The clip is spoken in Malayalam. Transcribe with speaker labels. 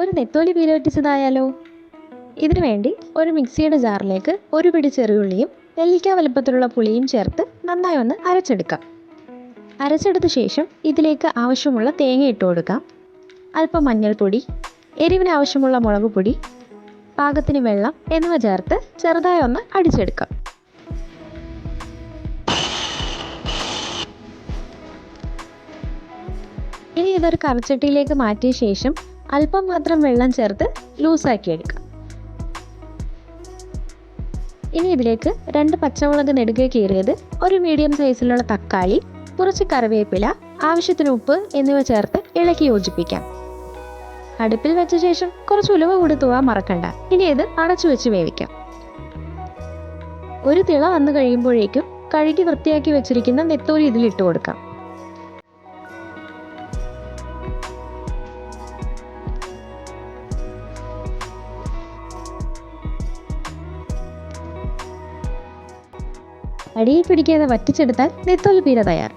Speaker 1: ഒരു നെത്തോലി പീര വറ്റിച്ചതായാലോ ഇതിനു വേണ്ടി ഒരു മിക്സിയുടെ ജാറിലേക്ക് ഒരു പിടി ചെറിയുള്ളിയും നെല്ലിക്ക വലുപ്പത്തിലുള്ള പുളിയും ചേർത്ത് നന്നായി ഒന്ന് അരച്ചെടുക്കാം. അരച്ചെടുത്ത ശേഷം ഇതിലേക്ക് ആവശ്യമുള്ള തേങ്ങ ഇട്ട് കൊടുക്കാം. അല്പം മഞ്ഞൾപ്പൊടി എരിവിന് ആവശ്യമുള്ള മുളക് പൊടി പാകത്തിന് വെള്ളം എന്നിവ ചേർത്ത് ചെറുതായി ഒന്ന് അടിച്ചെടുക്കാം. ഇനി ഇതൊരു കറച്ചട്ടിയിലേക്ക് മാറ്റിയ ശേഷം അല്പം മാത്രം വെള്ളം ചേർത്ത് ലൂസാക്കി എടുക്കുക ഇനി ഇതിലേക്ക് രണ്ട് പച്ചമുളക് നെടുകെ കീറിയത് ഒരു മീഡിയം സൈസിലുള്ള തക്കാളി കുറച്ച് കറിവേപ്പില ആവശ്യത്തിന് ഉപ്പ് എന്നിവ ചേർത്ത് ഇളക്കി യോജിപ്പിക്കാം. അടുപ്പിൽ വെച്ച ശേഷം കുറച്ച് ഉലുവ കൂടി തൂവാൻ മറക്കണ്ട. ഇനി ഇത് അടച്ചു വെച്ച് വേവിക്കാം. ഒരു തിള വന്നു കഴിയുമ്പോഴേക്കും കഴുകി വൃത്തിയാക്കി വെച്ചിരിക്കുന്ന നെത്തോലി ഇതിൽ ഇട്ട് കൊടുക്കാം. അടിയിൽ പിടിക്കാതെ വറ്റിച്ചെടുത്താൽ നെത്തോലി പീര തയ്യാർ.